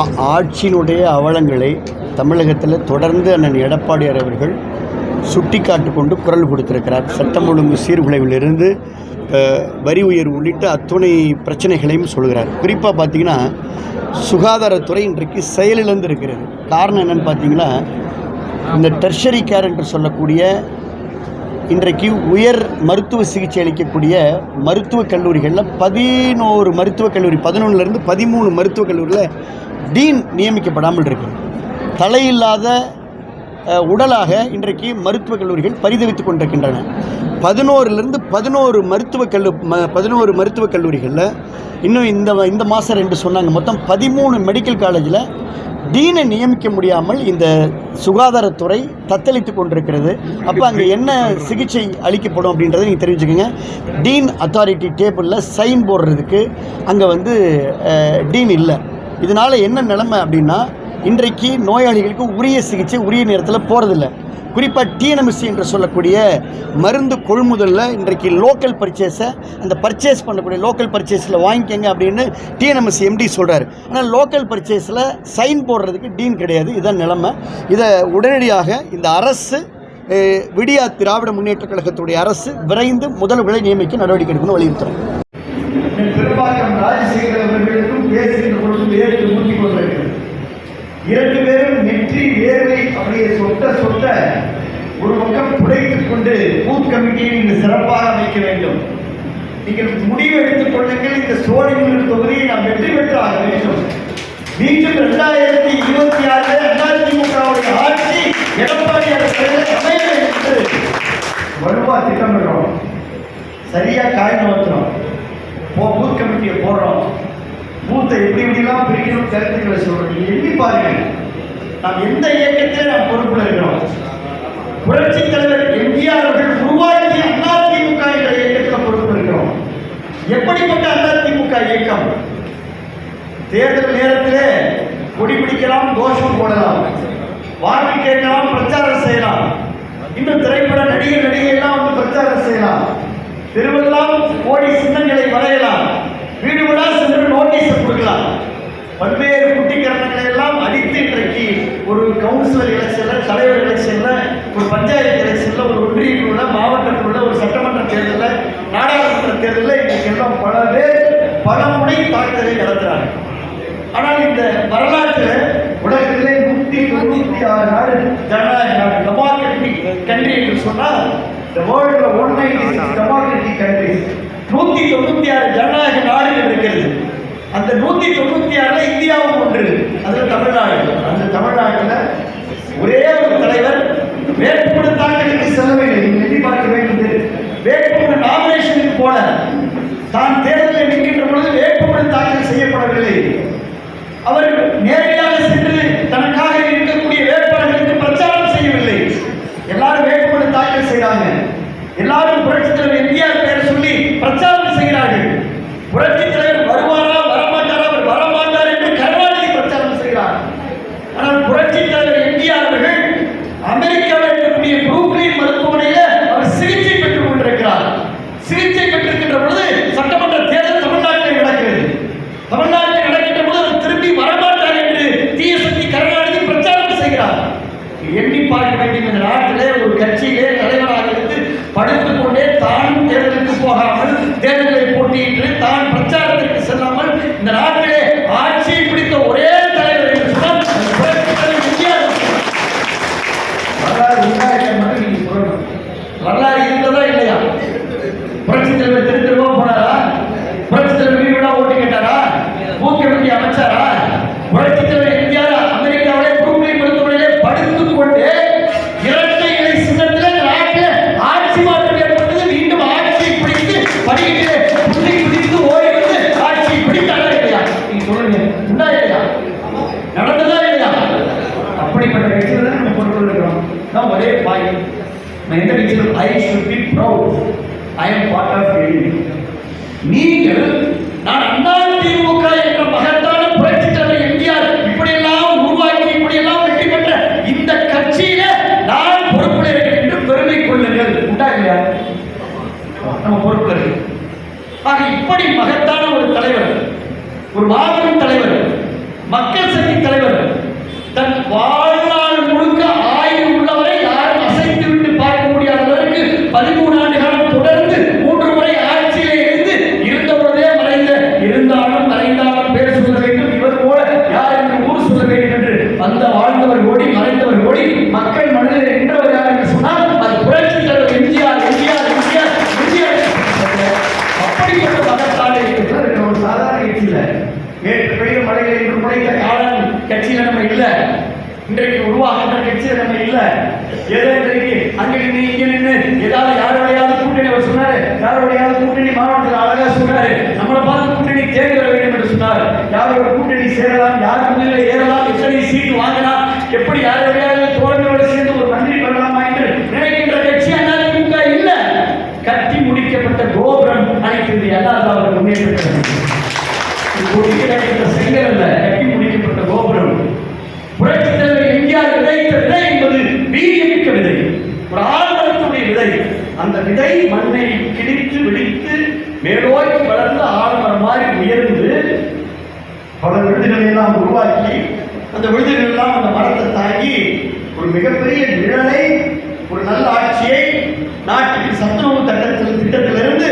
ஆட்சியினுடைய அவலங்களை தமிழகத்தில் தொடர்ந்து அண்ணன் எடப்பாடியார் அவர்கள் சுட்டிக்காட்டு கொண்டு குரல் கொடுத்திருக்கிறார். சட்டம் ஒழுங்கு சீர்குலைவிலிருந்து வரி உயர்வு உள்ளிட்ட அத்துணை பிரச்சனைகளையும் சொல்கிறார். குறிப்பாக பார்த்தீங்கன்னா சுகாதாரத்துறை இன்றைக்கு செயலிழந்து இருக்கிறது காரணம் என்னென்னு பார்த்தீங்கன்னா இந்த டெர்ஷரி கேர் என்று சொல்லக்கூடிய இன்றைக்கு உயர் மருத்துவ சிகிச்சை அளிக்கக்கூடிய மருத்துவக் கல்லூரிகளில் பதினோரு மருத்துவக் கல்லூரி பதினொன்றுலேருந்து பதிமூணு மருத்துவக் கல்லூரியில் டீன் நியமிக்கப்படாமல் இருக்கு தலையில்லாத உடலாக இன்றைக்கு மருத்துவக் கல்லூரிகள் பரிதவித்துக் கொண்டிருக்கின்றன. பதினோருலேருந்து பதினோரு மருத்துவக் கல்லு ம பதினோரு மருத்துவக் கல்லூரிகளில் இன்னும் இந்த இந்த மாதம் ரெண்டு சொன்னாங்க. மொத்தம் பதிமூணு மெடிக்கல் காலேஜில் டீனை நியமிக்க முடியாமல் இந்த சுகாதாரத்துறை தத்தளித்து கொண்டிருக்கிறது. அப்போ அங்கே என்ன சிகிச்சை அளிக்கப்படும் அப்படின்றத நீங்கள் தெரிஞ்சுக்கோங்க. டீன் அத்தாரிட்டி டேபிளில் சைன் போடுறதுக்கு அங்கே வந்து டீன் இல்லை. இதனால் என்ன நிலைமை அப்படின்னா இன்றைக்கு நோயாளிகளுக்கு உரிய சிகிச்சை உரிய நேரத்தில் போகிறதில்ல குறிப்பாக டிஎன்எம்சி என்று சொல்லக்கூடிய மருந்து கொள்முதலில் இன்றைக்கு லோக்கல் பர்ச்சேஸை அந்த பர்ச்சேஸ் பண்ணக்கூடிய லோக்கல் பர்ச்சேஸில் வாங்கிக்கங்க அப்படின்னு T N M C M D சொல்கிறார் ஆனால் லோக்கல் பர்ச்சேஸில் சைன் போடுறதுக்கு டீன் கிடையாது. இதுதான் நிலைமை. இதை உடனடியாக இந்த அரசு விடியா திராவிட முன்னேற்றக் கழகத்துடைய அரசு விரைந்து முதல்வர்களை நியமிக்க நடவடிக்கை எடுக்கணும்னு வலியுறுத்துறோம் பெரும்பாக்கம் ராஜசேகர் அவர்களுக்கும் ஊற்றி கொண்டிருக்கிறது இரண்டு பேரும் நெற்றி வேர்வை அப்படியே சொட்ட சொட்ட ஒரு பக்கம் புடைத்துக் கொண்டு பூத் கமிட்டியை நீங்கள் சிறப்பாக அமைக்க வேண்டும். நீங்கள் முடிவு எடுத்துக் கொள்ளுங்கள். இந்த சோழனின் தொகுதியை நாம் வெற்றி பெற்றாக வேண்டும். மீண்டும் இரண்டாயிரத்தி இருபத்தி ஆறு அதிமுகவுடைய ஆட்சி எடப்பாடி அரசு அமைய என்று வலுவா திட்டமிடுறோம். சரியா காய் நோத்துறோம். பூத் கமிட்டியை போடுறோம். மூத்த எப்படி இப்படிலாம் பிரிக்கணும் கருத்துக்களை சொல்றோம். நீங்க எண்ணி பாருங்க. நாம் எந்த இயக்கத்தில் நாம் பொறுப்புல இருக்கிறோம்? புரட்சி தலைவர் எம்ஜிஆர் அவர்கள் உருவாக்கிய அதிமுக என்ற இயக்கத்தில் பொறுப்பு இருக்கிறோம். எப்படிப்பட்ட அதிமுக இயக்கம்? தேர்தல் நேரத்திலே கொடி பிடிக்கலாம் கோஷம் போடலாம். வாக்கு கேட்கலாம் பிரச்சாரம் செய்யலாம். இன்னும் திரைப்பட நடிகர் நடிகை எல்லாம் வந்து பிரச்சாரம் செய்யலாம். திருவெல்லாம் கோடி சின்னங்களை வரையலாம். வீடு வீடா சென்று நோட்டீஸ் கொடுக்கலாம். பல்வேறு குட்டிக்கரணங்களை எல்லாம் அடித்து இன்றைக்கு ஒரு கவுன்சிலர் எலெக்ஷன்ல தலைவர் எலெக்ஷன்ல ஒரு பஞ்சாயத்து எலெக்ஷன்ல ஒரு ஒன்றிய குழுல மாவட்ட ஒரு சட்டமன்ற தேர்தலில் நாடாளுமன்ற தேர்தலில் இன்றைக்கு எல்லாம் பல பேர் பல முறை தாக்குதலை நடத்துறாங்க. ஆனால் இந்த வரலாற்றில் உலகத்திலே நூற்றி தொண்ணூற்றி ஆறு நாடு ஜனநாயக நாடு டெமோக்ரட்டிக் கண்ட்ரி என்று சொன்னால் இந்த வேர்ல்டில் one ninety six democratic country நூற்றி தொண்ணூற்றி ஆறு ஜனநாயக நாடுகள் இருக்கிறது. அந்த நூற்றி தொண்ணூற்றி ஆறில் இந்தியாவும் ஒன்று அதில் தமிழ்நாடு. அந்த தமிழ்நாட்டில் ஒரே ஒரு தலைவர் வேட்புமனு தாக்கலுக்கு செல்ல வேண்டும். எண்ணி பார்க்க வேண்டியது வேட்புமனு நாமினேஷனுக்கு போல தான் தேர்தலில் நிற்கின்ற பொழுது வேட்புமனு தாக்கல் செய்யப்படவில்லை. அவர் நான் ஒரே பாய் நான் எந்த கட்சியில் I should be proud I am part of நீங்கள் நான் அண்ணா திமுக என்ற மகத்தான புரட்சி தலைவர் எம்ஜிஆர் இப்படியெல்லாம் உருவாக்கி இப்படியெல்லாம் வெற்றி பெற்ற இந்த கட்சியில நான் பொறுப்பில் இருக்கிறேன் என்று பெருமை கொள்ளுங்கள். உண்டா இல்லையா? நம்ம பொறுப்பில் இருக்கு ஆக இப்படி மகத்தான ஒரு தலைவர் ஒரு மாதிரி சேரலாம் யார் முதலில் ஏறலாம் எத்தனை சீட்டு வாங்கலாம் எப்படி யாரோடையாவது தோழர்களோடு சேர்ந்து ஒரு மந்திரி பண்ணலாமா என்று நினைக்கின்ற கட்சி அதிமுக இல்லை. கட்டி முடிக்கப்பட்ட கோபுரம் அனைத்து எல்லாரும் அவர் முன்னேற்ற செங்கல் அல்ல கட்டி முடிக்கப்பட்ட கோபுரம். புரட்சி தலைவர் எம்ஜிஆர் விதைத்த விதை என்பது வீரியமிக்க விதை. ஒரு ஆழ்மரத்துடைய விதை. அந்த விதை மண்ணை கிழித்து விழித்து மேலோக்கி வளர்ந்து ஆலமரம் மாதிரி உயர்ந்து பல எல்லாம் உருவாக்கி அந்த விருதுகள் எல்லாம் அந்த மரத்தை தாங்கி ஒரு மிகப்பெரிய நிழலை ஒரு நல்ல ஆட்சியை நாட்டின் சத்துணவு தட்டத்தில் திட்டத்திலிருந்து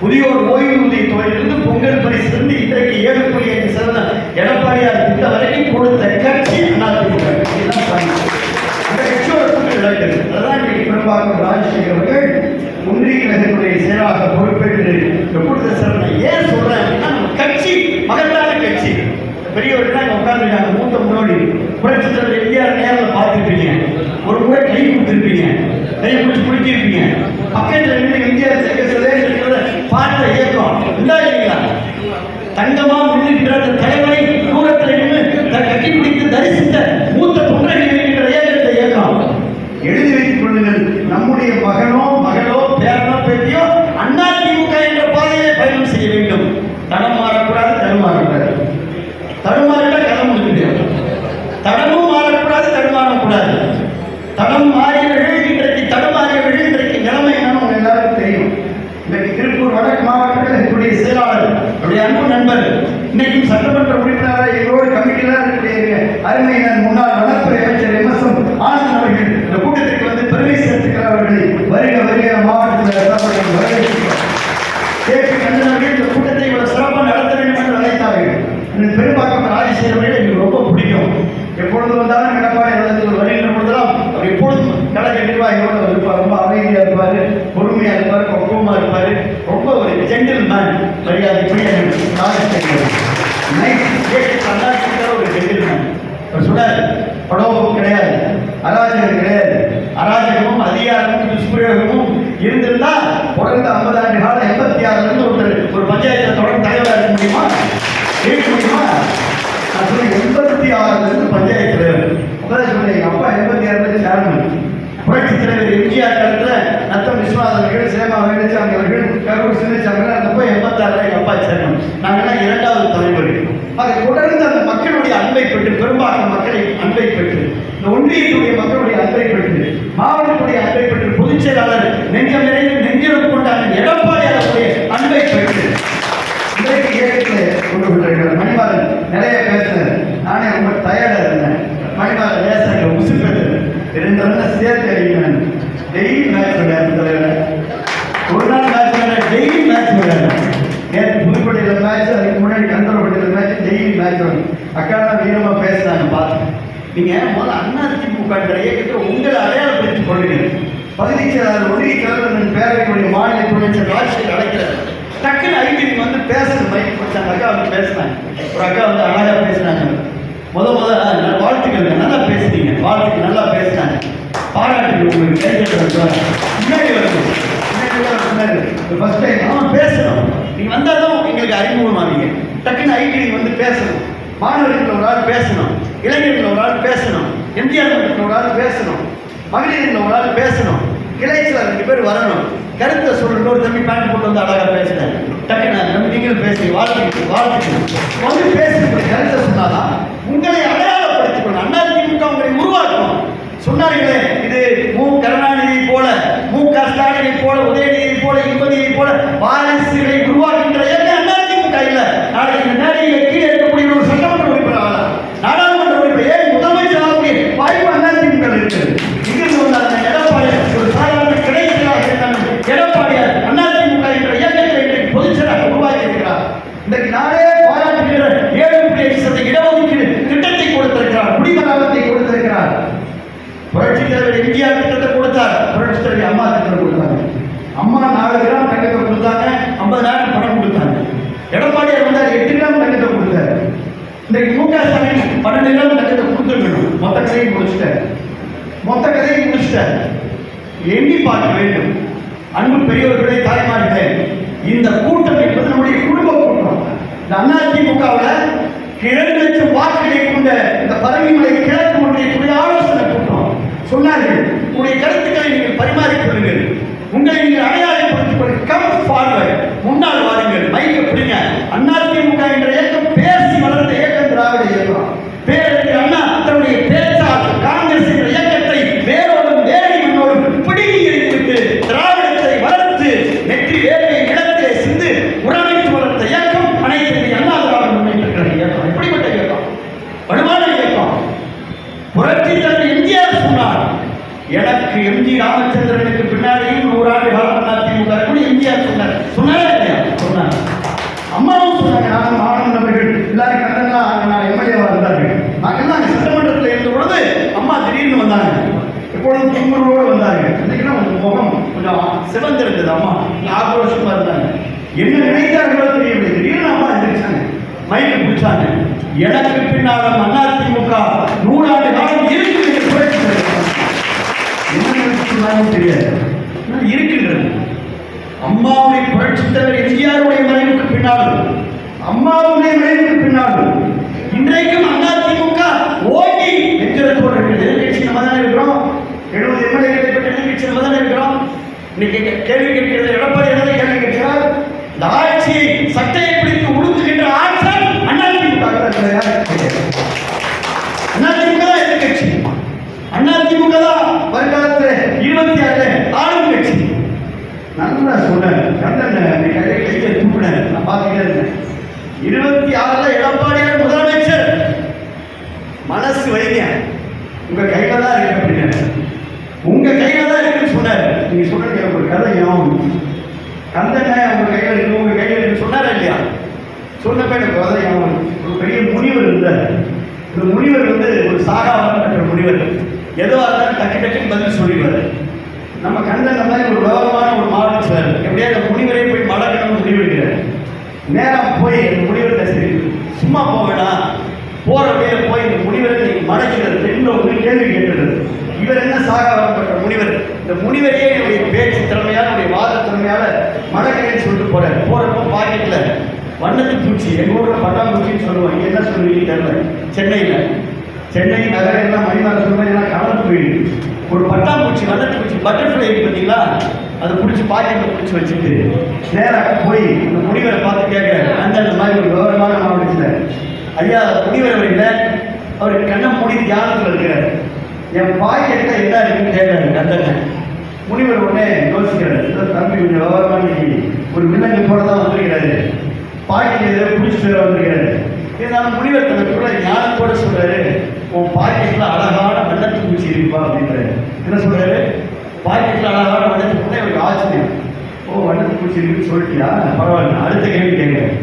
முதியோர் ஓய்வூதிய தொகையிலிருந்து பொங்கல் பரிசிலிருந்து இன்றைக்கு ஏழு புள்ளி என்று சிறந்த எடப்பாடியார் திட்டம் வரைக்கும் கொடுத்த கட்சி அதிமுக அந்த கட்சியோட கூட்டம் அதான் இன்னைக்கு பெரும்பாக்கம் ராஜசேகர் அவர்கள் ஒன்றிய கழகத்துடைய செயலாளர் பொறுப்பேற்று இந்த சிறந்த ஏன் சொல்றேன் அப்படின்னா நம்ம கட்சி மகத்தான பெரியவர்கள் இங்க உட்காந்துருக்காங்க மூத்த முன்னோடி புரட்சி தலைவர் எம்ஜிஆர் நேரில் பார்த்துருப்பீங்க ஒரு முறை கை கொடுத்துருப்பீங்க. கை பிடிச்சி பிடிச்சிருப்பீங்க பக்கத்தில் இருந்து எம்ஜிஆர் சேர்க்க பார்த்த இயக்கம். இல்லை இல்லைங்களா? தங்கமா முன்னின்ற அந்த தலைவரை தூரத்தில் நின்று தன் கட்டி பிடித்து தரிசித்த மூத்த தொண்டர்கள் இருக்கின்ற இயக்கத்தை இயக்கம். எழுதி வைத்துக் கொள்ளுங்கள். நம்முடைய மகனோ மகளோ பேரனோ பேத்தியோ அதிமுக என்ற பாதையிலே பயணம் செய்ய வேண்டும் தடம் மாறக்கூடாது தடம் மாறக்கூடாது தடுமாறிட்டா கதை முடிச்சுட்டு தடமும் மாறக்கூடாது தடுமாறக்கூடாது தடம் மாறியவர்கள் இன்றைக்கு தடுமாறியவர்கள் இன்றைக்கு நிலைமை என்னன்னு உங்க எல்லாருக்கும் தெரியும் இன்றைக்கு திருப்பூர் வடக்கு மாவட்டத்தில் இருக்கக்கூடிய செயலாளர் அவருடைய அன்பு நண்பர் இன்னைக்கும் சட்டமன்ற உறுப்பினராக எங்களோடு கமிட்டியில் இருக்கக்கூடிய அருமையினர் முன்னாள் வனத்துறை அமைச்சர் எம் எஸ் எம் ஆனந்த் அவர்கள் இந்த கூட்டத்திற்கு வந்து பெருமை சேர்த்துக்கிறார்கள் வருக வருக மாவட்டத்தில் வரவேற்கிறோம் கேபி கண்ணன் அவர்கள் இந்த கூட்டத்தை இவ்வளவு சிறப்பாக நடத்த வேண்டும் என்று அழைத்தார்கள் எனக்கு பெரும்பாக்கம் ராஜசேகரவர்கள் எனக்கு ரொம்ப பிடிக்கும் எப்பொழுது வந்தாலும் எடப்பாடி இடத்தில் வருகின்ற பொழுதெல்லாம் அவர் எப்பொழுதும் கழக நிர்வாகியோடு அவர் இருப்பார் ரொம்ப அமைதியாக இருப்பார் பொறுமையாக இருப்பார் பக்குவமாக இருப்பார் ரொம்ப ஜென்டில்மேன் ஜென்டில் மேன் மரியாதைக்குரிய ஒரு ஜென்டில்மேன் அவர் சொன்னார் படோபம் கிடையாது அராஜகம் கிடையாது. அராஜகமும் அதிகாரமும் துஷ்பிரயோகமும் இருந்திருந்தா தொடர்ந்து ஐம்பது ஆண்டு காலம் எண்பத்தி ஆறுலேருந்து ஒருத்தர் ஒரு பஞ்சாயத்தை தொடர்ந்து தலைவராக இருக்க முடியுமா? இருக்க முடியுமா? நான் சொன்னேன் எண்பத்தி ஆறுலேருந்து பஞ்சாயத்து தலைவர் அதான் சொன்னேன் எங்க அப்பா எண்பத்தி ஆறுல இருந்து சேர்மன் புரட்சி தலைவர் எம்ஜிஆர் காலத்துல நத்தம் விஸ்வநாதன் அவர்கள் சேமா வேலுச்சாமி அவர்கள் கரூர் சின்னச்சாமி அந்த எண்பத்தாறுல எங்க அப்பா சேர்மன் நாங்கெல்லாம் இரண்டாவது தலைவர்கள் அதை தொடர்ந்து அந்த மக்களுடைய அன்பை பெற்று பெரும்பாலும் மக்களை அன்பை பெற்று இந்த ஒன்றியத்துடைய மக்களுடைய அன்பை பெற்று மாவட்டத்துடைய அன்பை பெற்று அண்ணா திமுகன்ற இயக்கத்தை உங்களை அடையாளப்படுத்திக் கொள்ளுங்கள் பகுதி செயலாளர் ஒன்றிய தலைவர் பேரவையுடைய மாநில துணைச்சர் ராஜ்ஷேகர் அழைக்கிறார் டக்குன்னு ஐடி வந்து பேசுறது மைக் கொடுத்து அக்கா வந்து பேசினாங்க. ஒரு அக்கா வந்து அழகாக பேசினாங்க. முத முத நல்ல வாழ்த்துக்கள் நல்லா பேசுனீங்க வாழ்த்துக்கள் நல்லா பேசினாங்க. பாராட்டுகள் உங்களுக்கு கைதட்டல் முன்னாடி வருது ஃபர்ஸ்ட் டைம் அவன் பேசணும் நீங்கள் வந்தால் தான் எங்களுக்கு அறிமுகமாவீங்க டக்குன்னு ஐடி வந்து பேசணும். மாணவர்கள் ஒரு ஆள் பேசணும். இளைஞர்கள் ஒரு ஆள் பேசணும். எம்ஜிஆர் ஒரு ஆள் பேசணும். மகளிரில் ஒரு ஆள் பேசணும். கிளைச்சில் ரெண்டு பேர் வரணும். கருத்தை சொல்லிட்டு ஒரு தம்பி பேண்ட் போட்டு வந்து அழகாக பேசினேன் டக்குன்னு நம்ம நீங்களும் பேசி வாழ்த்துக்கு வாழ்த்துக்கு வந்து பேசுகிற கருத்தை சொன்னாதான் உங்களை அடையாளப்படுத்திக்கணும். அண்ணா திமுக உங்களை உருவாக்கணும். சொன்னார்களே இது மு. கருணாநிதியை போல மு. க. ஸ்டாலினை போல உதயநிதியை போல இன்பதியை போல வாரிசு சிவந்திருந்தது அம்மா ஆக்ரோஷமா இருந்தாங்க என்ன நினைத்தார்களோ தெரியவில்லை திடீர்னு அம்மா எந்திரிச்சாங்க. மைக்கு பிடிச்சாங்க. எனக்கு பின்னாலும் அதிமுக நூறாண்டு காலம் இருக்கு என்ன தெரியாது. இருக்கின்றது. அம்மாவுடைய புரட்சி தலைவர் எம்ஜிஆருடைய மறைவுக்கு பின்னாலும் அம்மாவுடைய மறைவுக்கு பின்னாலும் இன்றைக்கும் அதிமுக ஓங்கி என்கிறதோடு இருக்கிறது எதிர்கட்சி நம்ம தானே இருக்கிறோம் எழுபது எம்எல்ஏ பெற்ற எதிர்கட்சி நம்ம தானே இருக்கிறோம் இன்னைக்கு கே- கேள்வி கேட்கிறது எடப்பாடி என்ன கேள்வி கேட்கிறார் இந்த ஆட்சியை சட்டையை பிடித்து உடுத்துகின்ற ஆட்கள் அதிமுக தான் கிடையாது. அதிமுக தான் எதிர்கட்சி அதிமுக தான் வருங்காலத்தில் இருபத்தி ஆறு ஆளும் கட்சி நல்லா சொன்னேன் கண்ணன் கையை கையை தூக்கினேன் நான் பார்த்துட்டே இருந்தேன் இருபத்தி ஆறுல எடப்பாடியார் முதலமைச்சர் மனசு வைங்க உங்க கையில தான் இருக்கு அப்படின்னு உங்க கையில தான் இருக்குன்னு சொன்னார் நீங்க சொன்னது எனக்கு ஒரு கதை ஞாபகம் கந்தனை உங்க கையில இருக்கு உங்க கையில இருக்கு சொன்னாரா இல்லையா சொன்னப்ப எனக்கு கதை ஞாபகம் ஒரு பெரிய முனிவர் இருந்தார் இந்த முனிவர் வந்து ஒரு சாகாவரம் பெற்ற முனிவர் எதுவாக இருந்தாலும் டக்கு டக்குன்னு பதில் சொல்லிடுவார் நம்ம கந்தன் மாதிரி ஒரு விவரமான ஒரு மாவட்டம் சார் எப்படியா அந்த முனிவரே போய் மடக்கணும்னு முடிவெடுக்கிறார் நேரம் போய் இந்த முனிவர்கிட்ட சரி. சும்மா போவேடா வேணாம் போற வழியில போய் இந்த முனிவரை நீங்க மடக்கிறது ரெண்டு ஒரு கேள்வி கேட்டுறது இவர் என்ன சாக வரப்பட்ட முனிவர்? இந்த முனிவரையே என்னுடைய பேச்சு திறமையால என்னுடைய வாத திறமையால மடக்கிறேன்னு சொல்லிட்டு போறாரு. போறப்ப பாக்கெட்ல வண்ணத்து பூச்சி எங்க ஊர்ல பட்டாம்பூச்சின்னு சொல்லுவாங்க. என்ன சொல்லுவீங்க தெரியல. சென்னையில. சென்னை நகரம் எல்லாம் மணிமார் சொல்றேன் கலந்து போயிடுது ஒரு பட்டாம்பூச்சி வண்ணத்து பூச்சி பட்டர்ஃப்ளை பார்த்தீங்களா? அதை பிடிச்சி பாக்கெட்டில் பிடிச்சி வச்சுட்டு நேராக போய் இந்த முனிவரை பார்த்து கேட்குறாரு அந்த அந்த மாதிரி ஒரு விவரமான மாவட்டத்தில் ஐயா முனிவர் அவர்கள அவர் கண்ணை மூடி தியானத்தில் இருக்கிறார். என் பாக்கெட்டில் என்ன இருக்குன்னு கேட்குறாரு கந்தனை முனிவர் உடனே யோசிக்கிறார். தம்பி கொஞ்சம் விவரமா இன்னைக்கு ஒரு வில்லங்கு போட தான் வந்திருக்கிறாரு. பாக்கெட் ஏதோ பிடிச்சிட்டு வர வந்திருக்கிறாரு. இருந்தாலும் முனிவர் தனக்குள்ள ஞானத்தோட சொல்றாரு. உன் பாக்கெட்டில் அழகான வெள்ளத்து பூச்சி இருப்பா அப்படின்றாரு. என்ன சொல்றாரு? பாக்கெட்டில் அழகான வண்ணத்து பூச்சி எனக்கு ஆச்சரியம் ஓ வண்ணத்துக்கு பூச்சி இருக்குன்னு சொல்லிட்டியா? பரவாயில்ல அடுத்த கேள்வி கேட்குறேன்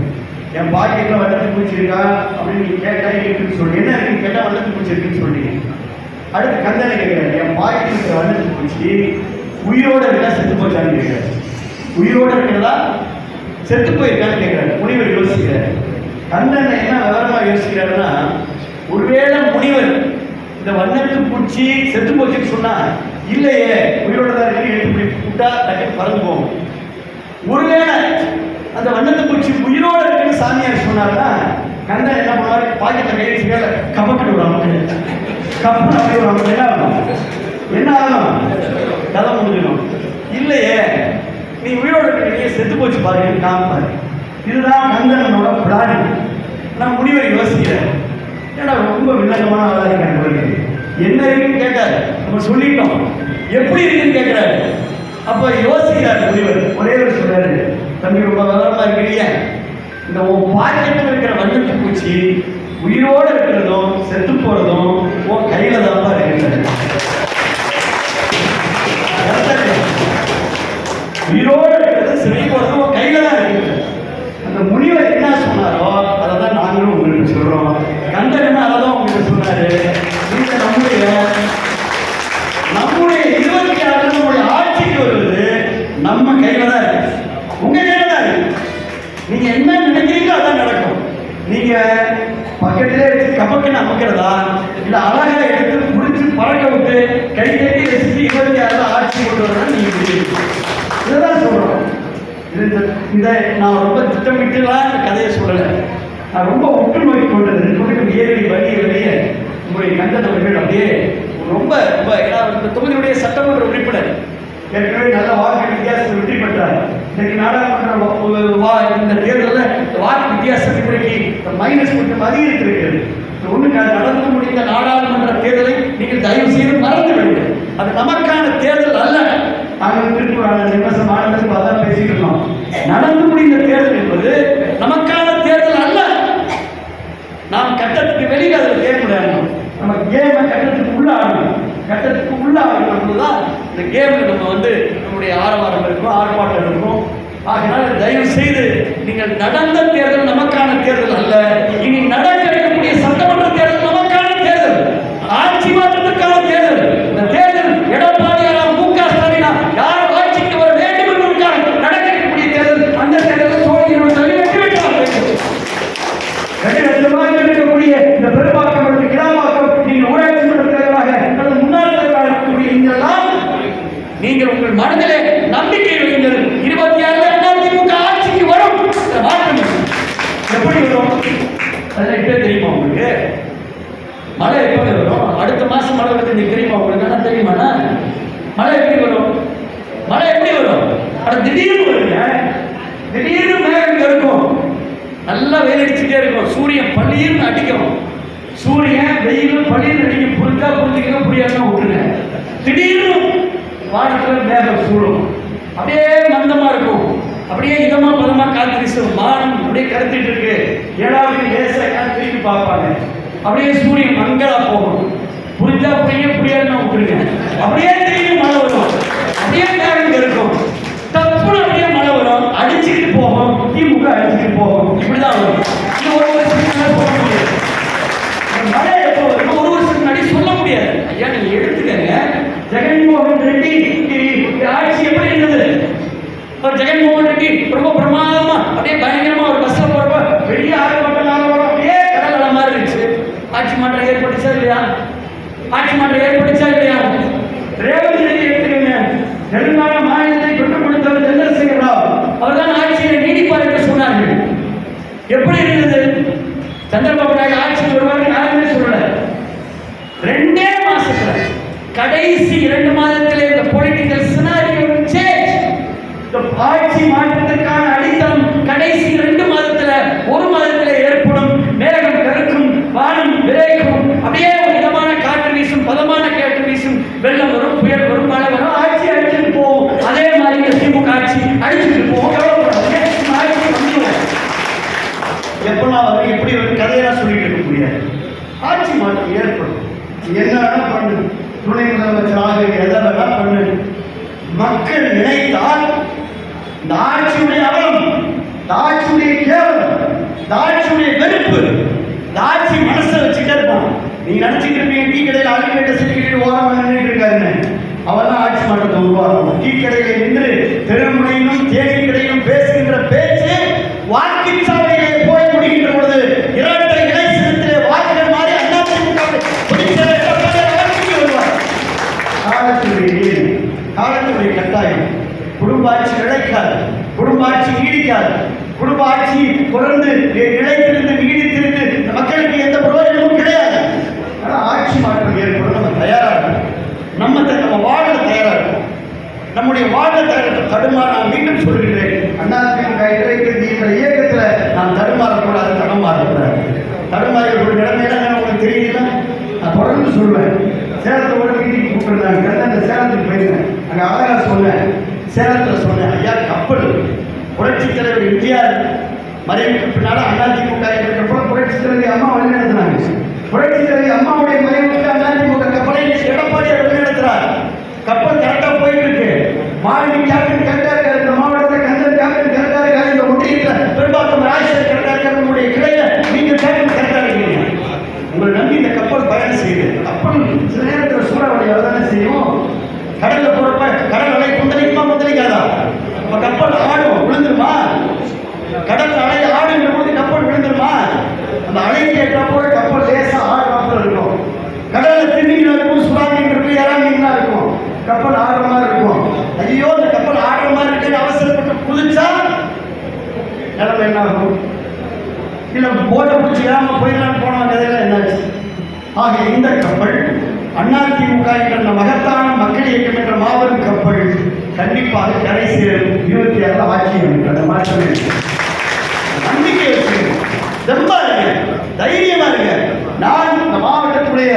என் பாக்கெட்டில் வண்ணத்து பூச்சி இருக்கா அப்படின்னு நீ கேட்டால் இருக்குன்னு சொல்லி என்ன இருக்குன்னு கேட்டால் வண்ணத்துக்கு பூச்சி இருக்குன்னு சொல்லிட்டீங்க அடுத்து கந்தனை கேட்குறேன் என் பாக்கெட்டில் இருக்கிற வண்ணத்து பூச்சி உயிரோட இருக்கா செத்து போச்சான்னு கேட்குறேன் உயிரோட இருக்கிறதா செத்து போயிருக்கான்னு கேட்குறேன் முனிவர் யோசிக்கிறாரு. கந்தன் என்ன விவரமாக யோசிக்கிறாருன்னா ஒருவேளை முனிவர் இந்த வண்ணத்து பூச்சி செத்து போச்சுன்னு சொன்னா இல்லையே விட்டால் இப்படி பறந்து போகும். ஒருவேளை அந்த வண்ணத்து பூச்சி உயிரோடு இருக்குன்னு சாமியார் சொன்னார்னா கந்தன் என்ன பண்ணுவாரு? பாக்கெட்டில் கை வச்சு மேல கமக்கிட்டு விடுவாங்க கப்பு அப்படி விடுவாங்க என்ன ஆகும்? என்ன ஆகும்? கதை முடிஞ்சிடும் இல்லையே நீ உயிரோட இருக்கிறீங்க செத்து போச்சு பாருங்க காமிப்பாரு. இதுதான் கந்தனோட பிளான் நான் முடிவை யோசிக்கிறேன். ஏன்னா ரொம்ப வில்லங்கமான ஆளாக இருக்கேன் என்ன இருக்குன்னு கேட்டாரு. நம்ம சொல்லிட்டோம். எப்படி இருக்குன்னு கேட்குறாரு? அப்போ யோசிக்கிறார் முனிவர். ஒரே ஒரு சொல்றாரு. தம்பி ரொம்ப விவரமா இருக்கிறீங்க. இந்த உன் பாக்கெட்டில் இருக்கிற வண்ணத்து பூச்சி உயிரோடு இருக்கிறதும் செத்து போகிறதும் உன் கையில தான் இருக்கிறது உங்களுடைய கண்டனவர்கள் அப்படியே ரொம்ப ரொம்ப ஏன்னா இந்த தொகுதியுடைய சட்டமன்ற உறுப்பினர் ஏற்கனவே நல்ல வாக்கு வித்தியாசத்தில் வெற்றி பெற்றார். இன்னைக்கு நாடாளுமன்ற வா- இந்த தேர்தலில் இந்த வாக்கு வித்தியாசம் இன்றைக்கு மைனஸ் கொஞ்சம் அதிகரித்திருக்கிறது. ஒன்று நடந்து முடிந்த நாடாளுமன்ற தேர்தலை நீங்கள் தயவு செய்து மறந்து விடுங்கள் அது நமக்கான தேர்தல் அல்ல. நாங்கள் திருக்குறள் நிமிஷம் ஆனந்தத்துக்கு அதான் பேசிக்கிறோம் நடந்து முடிந்த தேர்தல் என்பது நமக்கான தேர்தல் அல்ல. நாம் கட்டத்துக்கு வெளியே அதில் கேம் கேமை கட்டத்துக்கு உள்ள ஆடணும் கட்டத்துக்கு உள்ள ஆடணும் தான் இந்த கேமில் நம்ம வந்து நம்முடைய ஆரவாரம் இருக்கும் ஆர்ப்பாட்டம் இருக்கும் ஆகினால தயவு செய்து நீங்கள் நடந்த தேர்தல் நமக்கான தேர்தல் அல்ல. இனி நடக்கிற இருக்கக்கூடிய சட்டமன்ற தேர்தல் நமக்கான தேர்தல் ஆட்சி மாற்றத்திற்கான தேர்தல் இந்த தேர்தல் எடப்பாடியாரா மு க ஸ்டாலினா யார் ஆட்சிக்கு வர வேண்டும் என்பதற்காக நடக்க இருக்கக்கூடிய தேர்தல் அந்த தேர்தலில் சோழர்கள் சொல்லி வெற்றி பெற்றார் ரெண்டு லட்சமாக இருக்கக்கூடிய இந்த பெரும்பாக்கம் மற்றும் கிராமாக்கம் நீங்கள் ஊராட்சி மன்ற தலைவராக அல்லது முன்னாள் தலைவராக இருக்கக்கூடிய நீங்கள்லாம் நீங்கள் உங்கள் மனதிலே நம்பிக்கை வைங்கள் இருபத்தி ஆறுல அதிமுக ஆட்சிக்கு வரும் இந்த மாற்றம் எப்படி வரும் அதெல்லாம் இப்பவே தெரியுமா உங்களுக்கு மழை எப்போ வரும் அடுத்த மாசம் மழை வருது இன்னைக்கு தெரியுமா உங்களுக்கு என்ன தெரியுமாண்ணா மழை எப்படி வரும் மழை எப்படி வரும் அட திடீர்னு வருங்க திடீர்னு மேகம் இருக்கும் நல்லா வெயில் அடிச்சுட்டே இருக்கும். சூரியன் பள்ளியில் அடிக்கும். சூரியன் வெயிலும் பள்ளியில் அடிக்கும். புரிஞ்சா புரிஞ்சுக்கணும் புரியாதுன்னா விட்டுருங்க. திடீர்னு வானத்துல மேகம் சூழும். அப்படியே மந்தமா இருக்கும். அப்படியே இதமா பதமா காற்று வீசும். வானம் அப்படியே கருத்துட்டு இருக்கு. ஏழாவது லேசாக காத்திரிக்கு பார்ப்பாங்க. அப்படியே சூரியன் மங்களா போகும். புரிஞ்சா புரிய புரியாதுன்னா விட்டுருங்க. அப்படியே திரும்பி மழை வரும். அப்படியே மேகம் இருக்கும். தப்புன்னு அப்படியே போகும் திமுக அடிச்சுக்கிட்டு போகும் இப்படிதான் வரும் இது ஒரு வருஷத்துக்கு சொல்ல முடியாது மழை எப்போ வரும் ஒரு வருஷத்துக்கு முன்னாடி சொல்ல முடியாது ஐயா நீங்க எடுத்துக்கங்க ஜெகன்மோகன் ரெட்டி ஆட்சி எப்படி இருந்தது அவர் ஜெகன்மோகன் ரெட்டி ரொம்ப பிரமாதமா அப்படியே பயங்கரமா ஒரு பஸ்ல போறப்ப வெளியே ஆரம்பம் ஆரம்பம் அப்படியே கடல் மாதிரி இருந்துச்சு ஆட்சி மாற்றம் ஏற்பட்டுச்சா இல்லையா? ஆட்சி மாற்றம் இல்லையா ரேவந்த் ரெட்டி எடுத்துக்கங்க தெலுங்கானா மாநிலத்தை பெற்றுக் கொடுத்தவர் சந்திரசேகர ராவ் அவர்தான் ஆட்சியை நீடிப்பார் என்று சொன்னார்கள் எப்படி இருந்தது சந்திரபாபு நாயுடு ஆட்சிக்கு வருவார் யாருமே சொல்லல ரெண்டே மாசத்துல கடைசி இரண்டு மாதத்திலே இந்த பொலிட்டிக்கல் சினாரியோ சேஞ்ச் இந்த ஆட்சி மாற்றத்திற்கான அடித்தளம் கடைசி ரெண்டு மாதத்துல ஒரு மாதத்துல ஏற்படும் மேகம் கருக்கும் வானம் விரைக்கும் அப்படியே ஒரு இதமான காற்று வீசும் பதமான காற்று வீசும் வெள்ளம் வரும் புயல் வரும் மழை வரும் ஆட்சி அடிச்சுட்டு போகும் அதே மாதிரி இந்த திமுக ஆட்சி அடிச்சுட்டு போகும் கவலைப்படாதீங்க இந்த ஆட்சி வந்துடும் எப்பெல்லாம் வரும் எப்படி வரும் கதையெல்லாம் சொல்லிட்டு இருக்க முடியாது ஆட்சி மாற்றம் ஏற்படும் என்ன வேணா பண்ணு துணை முதலமைச்சராக எதை வேணா பண்ணு மக்கள் நினைத்தால் இந்த ஆட்சியுடைய அவலம் இந்த ஆட்சியுடைய கேவலம் இந்த ஆட்சியுடைய வெறுப்பு இந்த ஆட்சி மனசுல வச்சுட்டே இருப்பான் நீங்க நினைச்சிட்டு இருப்பீங்க டீ கடையில் அலுவலக செஞ்சுக்கிட்டு ஓரம் நின்றுட்டு இருக்காருன்னு அவன் தான் ஆட்சி மாற்றத்தை உருவாக்கணும் டீ கடையில் நின்று தெருமுனையிலும் தேனி கடையிலும் பேசுகின்ற பேச்சு வாக்குச்சாவடியிலே போய் முடிகின்ற பொழுது இரட்டை இலை சின்னத்திலே வாக்குகள் மாறி அதிமுக பிடித்த எடப்பாடி ஆட்சிக்கு வருவார் காலத்துடைய நீதி காலத்துடைய கட்டாயம். குடும்ப ஆட்சி நிலைக்காது. குடும்ப ஆட்சி நீடிக்காது. குடும்ப ஆட்சி தொடர்ந்து நிலைத்திருந்து நீடித்திருந்து இந்த மக்களுக்கு எந்த பிரயோஜனமும் கிடையாது. ஆனால் ஆட்சி மாற்றம் ஏற்படும் நம்ம தயாராக நம்ம த- நம்ம வாழ தயாராக இருக்கும் நம்முடைய வாழ தயார தடுமாற நான் மீண்டும் சொல்கிறேன் அண்ணா திமுக இடைக்கிறது இயக்கத்தில் நான் தடுமாறக்கூடாது தடமாறக்கூடாது தடுமாறி ஒரு நிலைமையில உங்களுக்கு தெரியல நான் தொடர்ந்து சொல்வேன். சேலத்தோட மீட்டிங் கூப்பிட்டுருந்தாங்க. அந்த சேலத்துக்கு போயிருந்தேன். அங்கே அழகாக சொன்னேன். சேலத்தில் சொன்னேன் ஐயா கப்பல். புரட்சி தலைவர் எம்ஜிஆர் மறைவுக்கு பின்னால் அதிமுக இருக்கிறப்போ புரட்சி தலைவி அம்மா வழி நடத்தினாங்க புரட்சி தலைவி அம்மாவுடைய மறைவுக்கு அதிமுக கப்பலை எடப்பாடி வழி நடத்துறார். கப்பல் கரெக்டாக போயிட்டு இருக்கு. மாநில கேப்டன் கரெக்டாக இருக்காரு இந்த மாவட்டத்தில் கந்தன் கேப்டன் கரெக்டாக இருக்காரு இந்த ஒன்றியத்தில் பெரும்பாக்கம் ராஜேஷ் கரெக்டாக இருக்காரு உங்களுடைய கிளையில நீங்கள் கேப்டன் கரெக்டாக இருக்கீங்க உங்களை நம்பி இந்த கப்பல் பயணம் செய்யுது கப்பல் சில நேரத்தில் சூறாவளி தானே செய்யும் கடல்ல போறப்ப கடல் அலை குந்தளிக்குமா குந்தளிக்காதா அப்ப கப்பல் ஆடும் விழுந்துருமா கடல் அலை ஆடுங்கிற போது கப்பல் விழுந்துருமா அந்த அலைக்கு ஏற்ற போல கப்பல் லேசா போயிட்டா என்ன ஆகும் இல்லை போட்டை பிடிச்சி ஏறாம போயிடலான்னு போன கதையில என்னாச்சு ஆக இந்த கப்பல் அதிமுக என்ற மகத்தான மக்கள் இயக்கம் என்ற மாபெரும் கப்பல் கண்டிப்பாக கரை சேரும் இருபத்தி ஆறு ஆட்சியம் என்ற மாற்றமே. நம்பிக்கை வச்சுங்க தெம்பா இருங்க தைரியமா இருங்க. நான் இந்த மாவட்டத்துடைய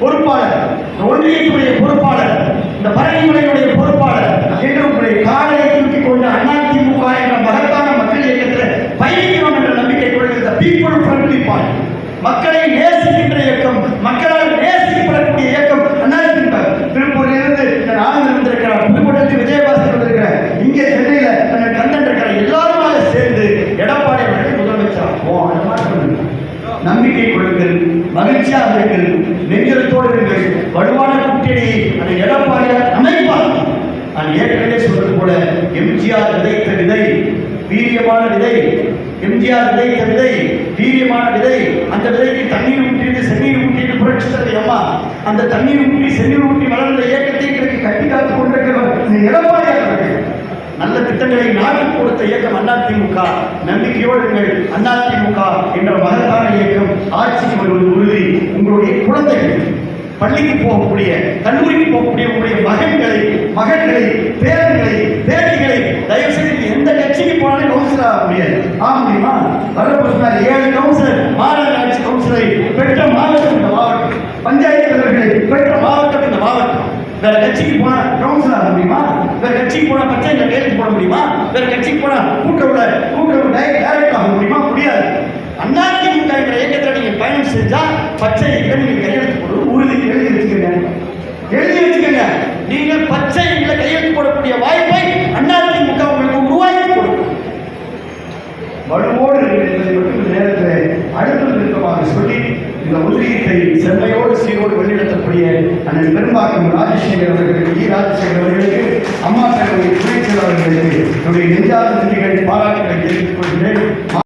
பொறுப்பாளர் இந்த ஒன்றியத்துடைய பொறுப்பாளர் இந்த பரணிமலையுடைய பொறுப்பாளர் என்று உங்களுடைய காலையை தூக்கி கொண்டு அதிமுக என்ற மகத்தான மக்கள் இயக்கத்தில் பயணிக்கிறோம் என்ற நம்பிக்கை கொள்கிற பீப்புள் ஃப்ரெண்ட்லி பார்ட்டி மக்களை நேர் இயக்கம் மக்களால் நேசிக்கப்படக்கூடிய இயக்கம் அதிமுக திருப்பூரில் இருந்து நான் இருந்திருக்கிறார் புதுக்கோட்டையில் விஜயபாஸ்கர் வந்திருக்கிறார் இங்கே சென்னையில் அண்ணன் கந்தன் இருக்கிறார் எல்லாருமாக சேர்ந்து எடப்பாடி அவர்கள் முதலமைச்சர் ஓ அந்த மாதிரி சொல்லுங்க. நம்பிக்கை கொள்ளுங்கள் மகிழ்ச்சியாக இருக்கிறது நெஞ்சத்தோடு இருங்கள். வலுவான கூட்டணியை அந்த எடப்பாடியார் அமைப்பார். நான் ஏற்கனவே சொல்றது போல எம்ஜிஆர் விதைத்த விதை வீரியமான விதை எம்ஜிஆர் விதைத்த விதை வீரியமான விதை அந்த விதைக்கு தண்ணீர் ஊற்றிட்டு செந்நீர் ஊற்றிட்டு புரட்சி தலைவி அம்மா அந்த தண்ணீர் ஊற்றி செந்நீர் ஊற்றி வளர்ந்த இயக்கத்தை கட்டி காத்து கொண்டிருக்கிறவர் இந்த எடப்பாடியார் நல்ல திட்டங்களை நாட்டுக்கு கொடுத்த இயக்கம் அதிமுக நம்பிக்கையோடு அதிமுக என்ற மகத்தான இயக்கம் ஆட்சிக்கு வருவது உறுதி. உங்களுடைய குழந்தைகள் பள்ளிக்கு போகக்கூடிய கல்லூரிக்கு போகக்கூடிய உங்களுடைய மகன்களை மகன்களை பேரன்களை பேட்டிகளை தயவு செய்து எந்த கட்சிக்கு போனாலும் கவுன்சிலர் ஆக முடியாது. ஆக முடியுமா? வரப்பு ஏழு கவுன்சிலர் மாநகராட்சி கவுன்சிலரை பெற்ற மாவட்டம் இந்த மாவட்டம் பஞ்சாயத்து தலைவர்களை பெற்ற மாவட்டம் இந்த மாவட்டம் வேற கட்சிக்கு போனா கவுன்சிலர் ஆக முடியுமா வேற கட்சிக்கு போனா இந்த கையெழுத்து போட முடியுமா? வேற கட்சிக்கு போனா கூட்டுறவுல கூட்டுறவு டைரக்ட் ஆக முடியுமா? முடியாது. அதிமுக என்ற இயக்கத்தில் நீங்க பயணம் செஞ்சா பச்சை இயக்கம் நீங்க கையெழுத்து போடுறது உறுதி. எழுதி வச்சுக்கோங்க. எழுதி வச்சுக்கோங்க. நீங்க பச்சை இயக்கத்தில் கையெழுத்து போடக்கூடிய வாய்ப்பை அதிமுக உங்களுக்கு உருவாக்கி கொடுக்கும் வலுவோடு இருக்கிறது என்பதை மட்டும் இந்த நேரத்தில் அடுத்த நிறுத்தமாக சொல்லி இந்த ஒன்றியத்தை செம்மையோடு சீரோடு அண்ணன் பெரும்பாக்கம் ராஜசேகர் அவர்களுக்கு ஈ ராஜசேகர் அவர்களுக்கு அம்மா தன்னுடைய துணைச் செயலாளர்களுக்கு என்னுடைய நெஞ்சார்ந்த நன்றிகளை பாராட்டுகளை தெரிவித்துக் கொள்கிறேன்.